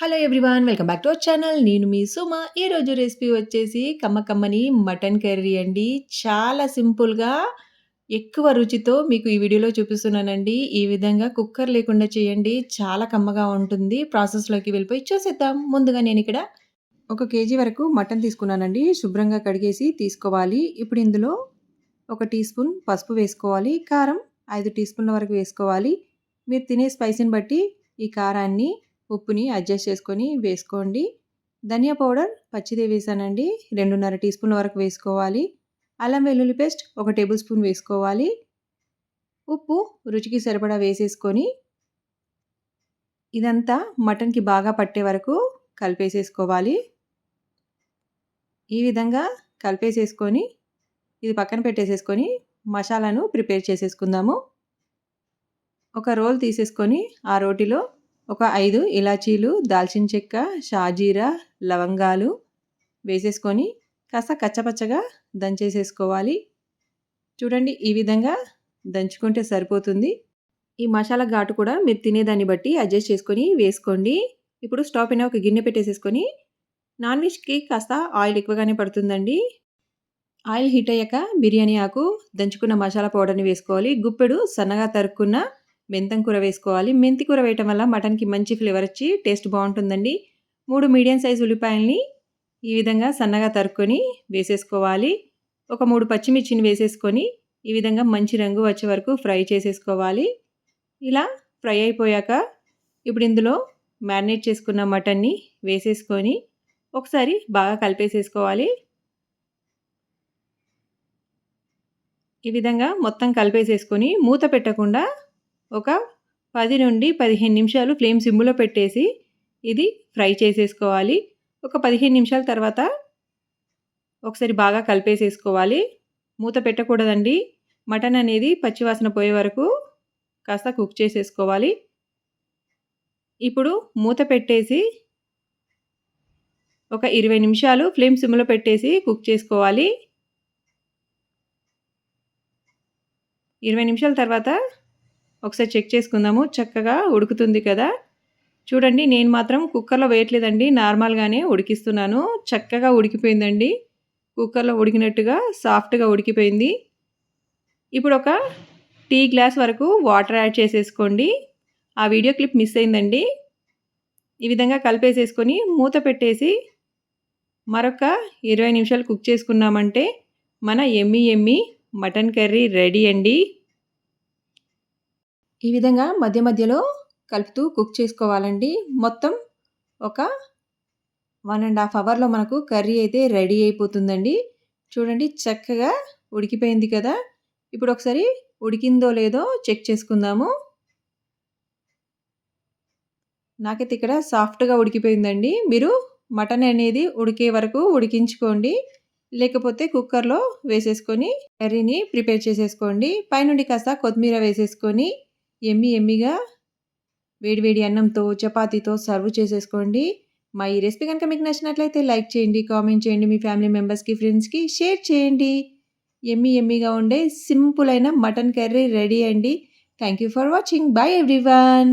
Hello everyone welcome back to our channel నేను మీ సుమ. ఈరోజు రెసిపీ వచ్చేసి కమ్మ కమ్మని మటన్ కర్రీ అండి. చాలా సింపుల్గా ఎక్కువ రుచితో మీకు ఈ వీడియోలో చూపిస్తున్నానండి. ఈ విధంగా కుక్కర్ లేకుండా చేయండి. చాలా కమ్మగా ఉంటుంది. ప్రాసెస్లోకి వెళ్ళిపోయి చూసేద్దాం. ముందుగా నేను ఇక్కడ ఒక కేజీ వరకు మటన్ తీసుకున్నానండి. శుభ్రంగా కడిగేసి తీసుకోవాలి. ఇప్పుడు ఇందులో ఒక టీ స్పూన్ పసుపు వేసుకోవాలి. కారం ఐదు టీ స్పూన్ల వరకు వేసుకోవాలి. మీరు తినే స్పైసీని బట్టి ఈ కారాన్ని ఉప్పుని అడ్జస్ట్ చేసుకొని వేసుకోండి. ధనియా పౌడర్ పచ్చిదే వేసానండి. రెండున్నర టీ స్పూన్ వరకు వేసుకోవాలి. అల్లం వెల్లుల్లి పేస్ట్ ఒక టేబుల్ స్పూన్ వేసుకోవాలి. ఉప్పు రుచికి సరిపడా వేసేసుకొని ఇదంతా మటన్కి బాగా పట్టే వరకు కలిపేసేసుకోవాలి. ఈ విధంగా కలిపేసేసుకొని ఇది పక్కన పెట్టేసేసుకొని మసాలాను ప్రిపేర్ చేసేసుకుందాము. ఒక రోల్ తీసేసుకొని ఆ రోటిలో ఒక ఐదు ఇలాచీలు దాల్చిన చెక్క షాజీరా లవంగాలు వేసేసుకొని కాస్త కచ్చపచ్చగా దంచేసేసుకోవాలి. చూడండి ఈ విధంగా దంచుకుంటే సరిపోతుంది. ఈ మసాలా ఘాటు కూడా మీరు తినేదాన్ని బట్టి అడ్జస్ట్ చేసుకొని వేసుకోండి. ఇప్పుడు స్టవ్ పైన ఒక గిన్నె పెట్టేసేసుకొని నాన్ వెజ్కి కాస్త ఆయిల్ ఎక్కువగానే పడుతుందండి. ఆయిల్ హీట్ అయ్యాక బిర్యానీ ఆకు దంచుకున్న మసాలా పౌడర్ని వేసుకోవాలి. గుప్పెడు సన్నగా తరుక్కున్న మెంతం కూర వేసుకోవాలి. మెంతి కూర వేయటం వల్ల మటన్కి మంచి ఫ్లేవర్ వచ్చి టేస్ట్ బాగుంటుందండి. మూడు మీడియం సైజ్ ఉల్లిపాయల్ని ఈ విధంగా సన్నగా తరుక్కొని వేసేసుకోవాలి. ఒక మూడు పచ్చిమిర్చిని వేసేసుకొని ఈ విధంగా మంచి రంగు వచ్చే వరకు ఫ్రై చేసేసుకోవాలి. ఇలా ఫ్రై అయిపోయాక ఇప్పుడు ఇందులో మ్యారినేట్ చేసుకున్న మటన్ని వేసేసుకొని ఒకసారి బాగా కలిపేసేసుకోవాలి. ఈ విధంగా మొత్తం కలిపేసేసుకొని మూత పెట్టకుండా ఒక పది నుండి పదిహేను నిమిషాలు ఫ్లేమ్ సిమ్లో పెట్టేసి ఇది ఫ్రై చేసేసుకోవాలి. ఒక పదిహేను నిమిషాల తర్వాత ఒకసారి బాగా కలిపేసేసుకోవాలి. మూత పెట్టకూడదండి. మటన్ అనేది పచ్చివాసన పోయే వరకు కాస్త కుక్ చేసేసుకోవాలి. ఇప్పుడు మూత పెట్టేసి ఒక ఇరవై నిమిషాలు ఫ్లేమ్ సిమ్లో పెట్టేసి కుక్ చేసుకోవాలి. ఇరవై నిమిషాల తర్వాత ఒకసారి చెక్ చేసుకుందాము. చక్కగా ఉడుకుతుంది కదా. చూడండి నేను మాత్రం కుక్కర్లో వేయట్లేదండి. నార్మల్గానే ఉడికిస్తున్నాను. చక్కగా ఉడికిపోయిందండి. కుక్కర్లో ఉడికినట్టుగా సాఫ్ట్గా ఉడికిపోయింది. ఇప్పుడు ఒక టీ గ్లాస్ వరకు వాటర్ యాడ్ చేసేసుకోండి. ఆ వీడియో క్లిప్ మిస్ అయిందండి. ఈ విధంగా కలిపేసేసుకొని మూత పెట్టేసి మరొక ఇరవై నిమిషాలు కుక్ చేసుకున్నామంటే మన ఎమ్మి ఎమ్మి మటన్ కర్రీ రెడీ అండి. ఈ విధంగా మధ్య మధ్యలో కలుపుతూ కుక్ చేసుకోవాలండి. మొత్తం ఒక వన్ అండ్ హాఫ్ అవర్లో మనకు కర్రీ అయితే రెడీ అయిపోతుందండి. చూడండి చక్కగా ఉడికిపోయింది కదా. ఇప్పుడు ఒకసారి ఉడికిందో లేదో చెక్ చేసుకుందాము. నాకైతే ఇక్కడ సాఫ్ట్గా ఉడికిపోయిందండి. మీరు మటన్ అనేది ఉడికే వరకు ఉడికించుకోండి. లేకపోతే కుక్కర్లో వేసేసుకొని కర్రీని ప్రిపేర్ చేసేసుకోండి. పైనుండి కాస్త కొత్తిమీర వేసేసుకొని ఎమ్మి ఎమ్మిగా వేడివేడి అన్నంతో చపాతీతో సర్వ్ చేసేసుకోండి. మా ఈ రెసిపీ కనుక మీకు నచ్చినట్లయితే లైక్ చేయండి కామెంట్ చేయండి మీ ఫ్యామిలీ మెంబర్స్కి ఫ్రెండ్స్కి షేర్ చేయండి. ఎమ్మి ఎమ్మిగా ఉండే సింపుల్ అయిన మటన్ కర్రీ రెడీ అండి. Thank you for watching. Bye everyone.